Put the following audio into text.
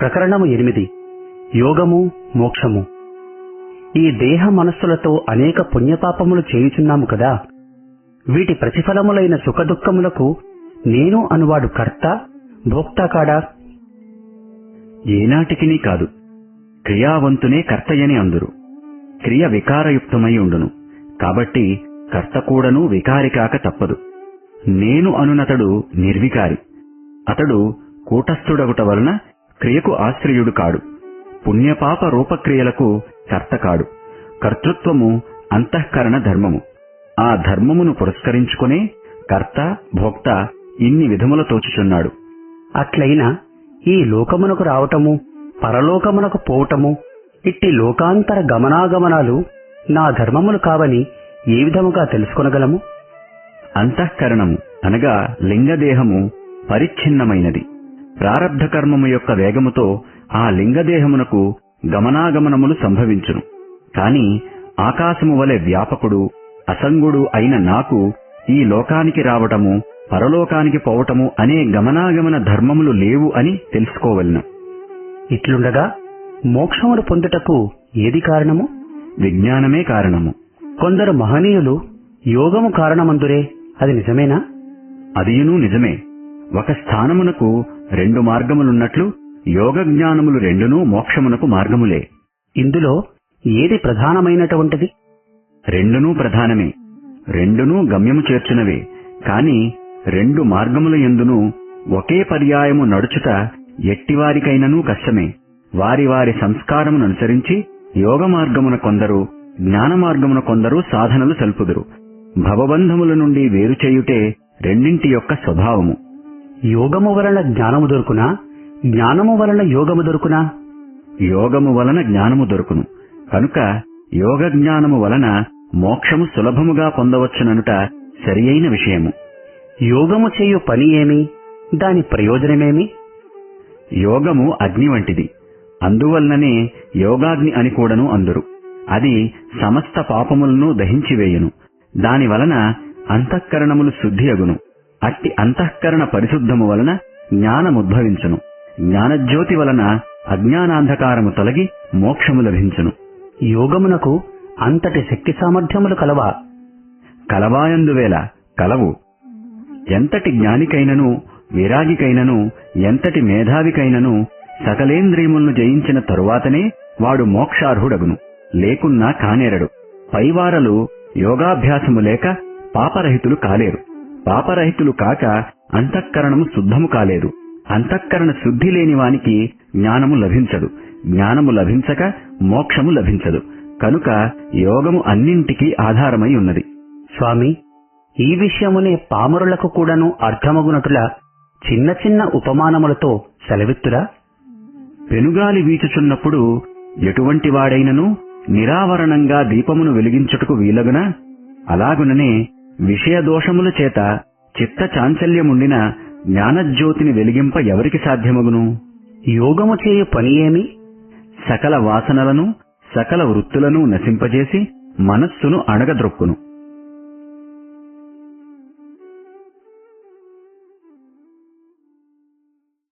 ప్రకరణము ఎనిమిది. యోగము మోక్షము. ఈ దేహ మనస్సులతో అనేక పుణ్యపాపములు చేయుచున్నాము కదా. వీటి ప్రతిఫలములైన సుఖదుఖములకు నేను అనువాడు కర్త భోక్త కాడా? ఏనాటికినీ కాదు. క్రియావంతునే కర్తయని అందురు. క్రియ వికారయుక్తమై ఉండును. కాబట్టి కర్త కూడను వికారి కాక తప్పదు. నేను అనునతడు నిర్వికారి. అతడు కూటస్థుడగుట వలన క్రియకు ఆశ్రయుడు కాడు. పుణ్యపాప రూపక్రియలకు కర్త కాడు. కర్తృత్వము అంతఃకరణ ధర్మము. ఆ ధర్మమును పురస్కరించుకునే కర్త భోక్త ఇన్ని విధముల తోచుచున్నాడు. అట్లయినా ఈ లోకమునకు రావటము పరలోకమునకు పోవటము ఇట్టి లోకాంతర గమనాగమనాలు నా ధర్మములు కావని ఏ విధముగా తెలుసుకొనగలము? అంతఃకరణము అనగా లింగదేహము పరిచ్ఛిన్నమైనది. ప్రారబ్ధ కర్మము యొక్క వేగముతో ఆ లింగదేహమునకు గమనాగమనములు సంభవించును. కాని ఆకాశము వలె వ్యాపకుడు అసంగుడు అయిన నాకు ఈ లోకానికి రావటము పరలోకానికి పోవటము అనే గమనాగమన ధర్మములు లేవు అని తెలుసుకోవలను. ఇట్లుండగా మోక్షమును పొందుటకు ఏది కారణము? విజ్ఞానమే కారణము. కొందరు మహనీయులు యోగము కారణమందురే అది నిజమేనా? అదియును నిజమే. ఒక స్థానమునకు రెండు మార్గములున్నట్లు యోగ జ్ఞానములు రెండునూ మోక్షమునకు మార్గములే. ఇందులో ఏది ప్రధానమైనటువంటిది? రెండునూ ప్రధానమే. రెండునూ గమ్యము చేర్చునవే. కాని రెండు మార్గముల ఎందును ఒకే పర్యాయము నడుచుట ఎట్టివారికైననూ కష్టమే. వారి వారి సంస్కారమును అనుసరించి యోగ మార్గమున కొందరు జ్ఞాన మార్గమున కొందరు సాధనలు సల్పుదురు. భవబంధముల నుండి వేరు చేయుటే రెండింటి యొక్క స్వభావము. యోగము వలన జ్ఞానము దొరుకునా? జ్ఞానము వలన యోగము దొరుకునా? యోగము వలన జ్ఞానము దొరుకును. కనుక యోగ జ్ఞానము వలన మోక్షము సులభముగా పొందవచ్చుననుట సరియైన విషయము. యోగము చేయు పని ఏమి? దాని ప్రయోజనమేమి? యోగము అగ్ని వంటిది. అందువలననే యోగాగ్ని అని కూడాను అందురు. అది సమస్త పాపములను దహించివేయును. దాని వలన అంతఃకరణములు శుద్ధి అగును. అట్టి అంతఃకరణ పరిశుద్ధము వలన జ్ఞానముద్భవించును. జ్ఞానజ్యోతి వలన అజ్ఞానాంధకారము తొలగి మోక్షము లభించును. యోగమునకు అంతటి శక్తి సామర్థ్యములు కలవా? కలవాయందువేళ కలవు. ఎంతటి జ్ఞానికైనను విరాగికైనను ఎంతటి మేధావికైనను సకలేంద్రియములను జయించిన తరువాతనే వాడు మోక్షార్హుడగును. లేకున్నా కానేరడు. పైవారలు యోగాభ్యాసము లేక పాపరహితులు కాలేరు. పాపరహితులు కాక అంతఃకరణము శుద్ధము కాలేదు. అంతఃకరణ శుద్ధి లేని వానికి జ్ఞానము లభించదు. జ్ఞానము లభించక మోక్షము లభించదు. కనుక యోగము అన్నింటికీ ఆధారమై ఉన్నది. స్వామి ఈ విషయమునే పామరులకు కూడాను అర్థమగునటుల చిన్న చిన్న ఉపమానములతో సెలవిత్తురా? పెనుగాలి వీచుచున్నప్పుడు ఎటువంటి వాడైనను నిరావరణంగా దీపమును వెలిగించుటకు వీలగునా? అలాగుననే విషయదోషముల చేత చిత్త చాంచల్యముండిన జ్ఞానజ్యోతిని వెలిగింప ఎవరికి సాధ్యమగును? యోగము చేయు పనియేమి సకల వాసనలను సకల వృత్తులను నశింపజేసి మనస్సును అణగద్రొక్కును.